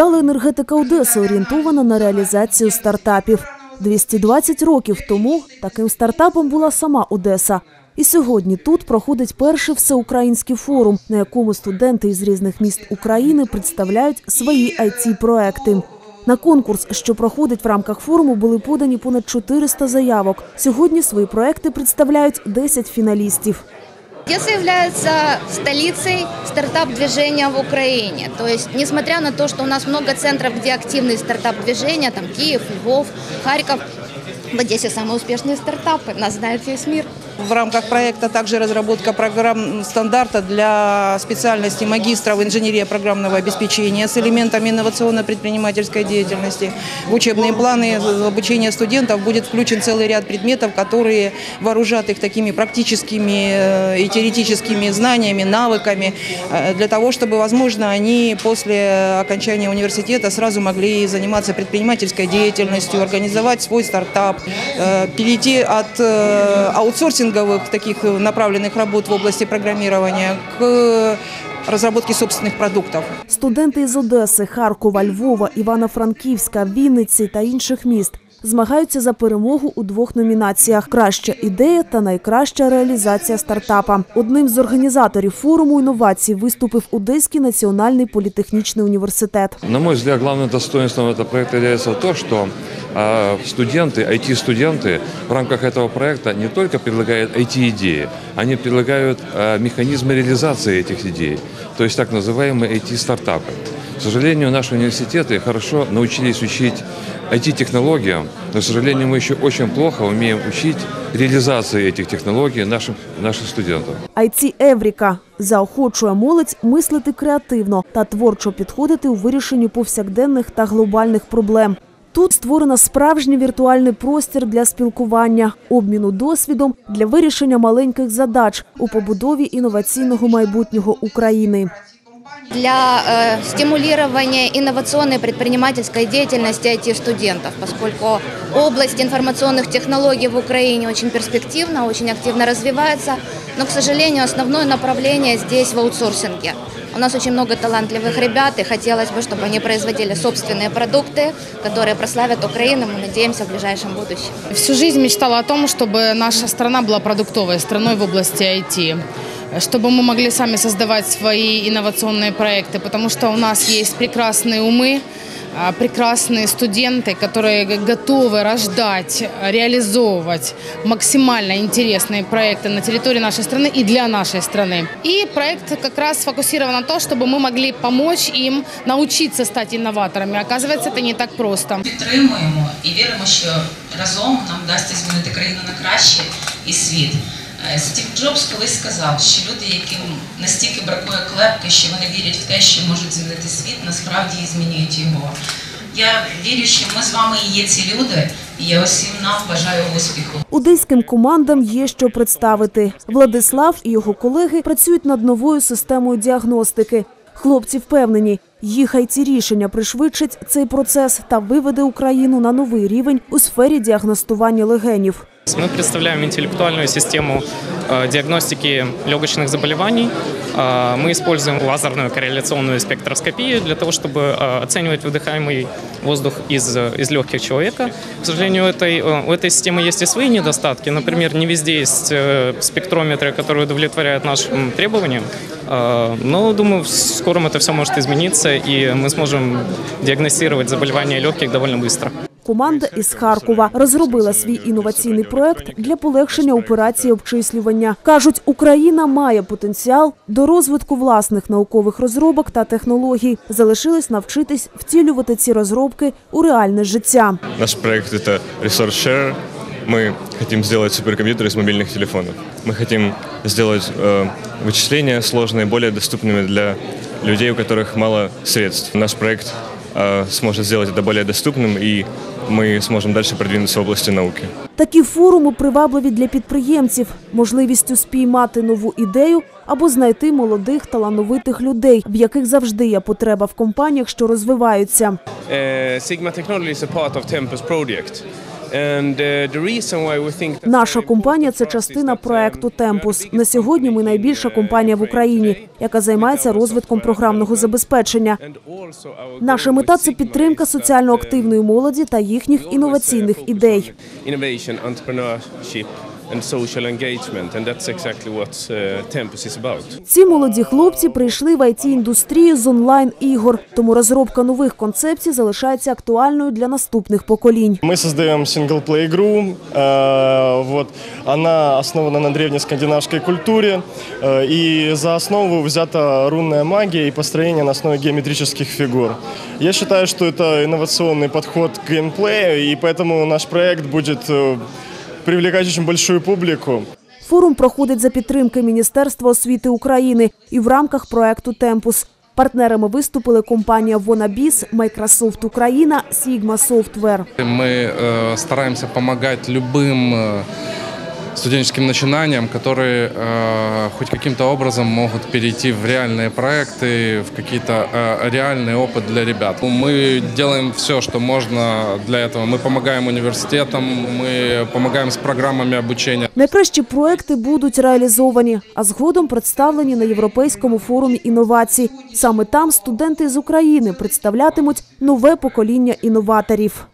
Віддала енергетика Одеси орієнтована на реалізацію стартапів. 220 років тому таким стартапом була сама Одеса. І сьогодні тут проходить перший всеукраїнський форум, на якому студенти із різних міст України представляють свої it проекти На конкурс, що проходить в рамках форуму, були подані понад 400 заявок. Сьогодні свої проекти представляють 10 фіналістів. Одесса является столицей стартап-движения в Украине. То есть, несмотря на то, что у нас много центров, где активные стартап-движения, там Киев, Львов, Харьков, в Одессе самые успешные стартапы, нас знает весь мир. В рамках проекта также разработка программ стандарта для специальности магистров инженерия программного обеспечения с элементами инновационно-предпринимательской деятельности. В учебные планы обучения студентов будет включен целый ряд предметов, которые вооружат их такими практическими э, и теоретическими знаниями, навыками, э, для того, чтобы, возможно, они после окончания университета сразу могли заниматься предпринимательской деятельностью, организовать свой стартап, перейти от аутсорсинговых таких направленных работ в области программирования к розробки собственних продуктів. Студенти із Одеси, Харкова, Львова, Івано-Франківська, Вінниці та інших міст змагаються за перемогу у двох номінаціях: краща ідея та найкраща реалізація стартапа. Одним з організаторів форуму інновацій виступив Одеський національний політехнічний університет. На мой взгляд, главным достоинством этого проекта является то, что а, студенты, IT-студенты в рамках этого проекта не только предлагают IT-идеи, они предлагают а, механизмы реализации этих идей, то есть так называемые IT-стартапы. К сожалению, наши университеты хорошо научились учить IT-технологиям, но, к сожалению, мы еще очень плохо умеем учить реализации этих технологий нашим, наших студентов. IT Евріка заохочує молодь мислити креативно та творчо підходити у вирішенні повсякденних та глобальних проблем. Тут створено справжній віртуальний простір для спілкування, обміну досвідом для вирішення маленьких задач у побудові інноваційного майбутнього України. Для э, стимулирования инновационной предпринимательской деятельности IT-студентов, поскольку область информационных технологий в Украине очень перспективна, очень активно развивается, но, к сожалению, основное направление здесь в аутсорсинге. У нас очень много талантливых ребят, и хотелось бы, чтобы они производили собственные продукты, которые прославят Украину, мы надеемся, в ближайшем будущем. Всю жизнь мечтала о том, чтобы наша страна была продуктовой страной в области IT чтобы мы могли сами создавать свои инновационные проекты, потому что у нас есть прекрасные умы, а, прекрасные студенты, которые готовы рождать, реализовывать максимально интересные проекты на территории нашей страны и для нашей страны. И проект как раз сфокусирован на то, чтобы мы могли помочь им научиться стать инноваторами. Оказывается, это не так просто. Підтримуємо і віримо, що разом нам вдасться змінити країну на краще і світ. Е, Стів Джобс колись сказав, що люди, яким настільки бракує клепки, що вони вірять в те, що можуть змінити світ, насправді і змінюють його. Я вірю, що ми з вами є ці люди, і я усім нам бажаю успіху. Одеським командам є що представити. Владислав і його колеги працюють над новою системою діагностики. Хлопці впевнені, їх ці рішення пришвидшить цей процес та виведе Україну на новий рівень у сфері діагностування легенів. Мы представляем интеллектуальную систему э, диагностики легочных заболеваний. Э, мы используем лазерную корреляционную спектроскопию для того, чтобы э, оценивать выдыхаемый воздух из, из легких человека. К сожалению, у этой, у этой системы есть и свои недостатки. Например, не везде есть спектрометры, которые удовлетворяют нашим требованиям. Но, думаю, в скором это все может измениться, и мы сможем диагностировать заболевания легких довольно быстро. Команда із Харкова розробила свій інноваційний проект для полегшення операції обчислювання. кажуть, Україна має потенціал до розвитку власних наукових розробок та технологій. Залишилось навчитись втілювати ці розробки у реальне життя. Наш проект – це Resource Share. Мы хотим сделать суперкомпьютеры из мобильных телефонов. Мы хотим сделать э, вычисления сложные, более доступными для людей, у которых мало средств. Наш проект э, сможет сделать это более доступным и ми зможемо далі продвинутися в області науки. Такі форуми привабливі для підприємців, можливістю спіймати нову ідею або знайти молодих талановитих людей, в яких завжди є потреба в компаніях, що розвиваються. Uh, Sigma Technology is a part of Tempus Project. Uh, Наша компанія це частина um, проекту Темпус. На сьогодні ми найбільша uh, компанія в Україні, яка займається розвитком програмного забезпечення. Наша мета це підтримка соціально активної молоді та їхніх інноваційних ідей. uh, інноваційних ідей on Innovation, entrepreneurship and social engagement and that's exactly what uh, Tempus is about. Ці молоді хлопці прийшли в it індустрію з онлайн ігор, тому розробка нових концепцій залишається актуальною для наступних поколінь. Мы создаем синглплей-игру. э, вот. Она основана на древней скандинавской культуре. э, и за основу взята рунная магия и построение на основе геометрических фигур. Я считаю, что это инновационный подход к геймплею, и поэтому наш проект будет э, привлекать очень большую публику. Форум проходить за підтримки Міністерства освіти України і в рамках проекту Темпус. Партнерами виступили компанія Вонабіс, Microsoft Україна, Sigma Software. Мы э, стараемся помогать любым э, студенческим начинаниям, которые э, хоть каким-то образом могут перейти в реальные проекты, в какие-то э, реальный опыт для ребят. Мы делаем все, что можно для этого. Мы помогаем университетам, мы помогаем с программами обучения. Найкращі проекти будуть реалізовані, а згодом представлені на Європейському форумі інновацій. Саме там студенти з України представлятимуть нове покоління інноваторів.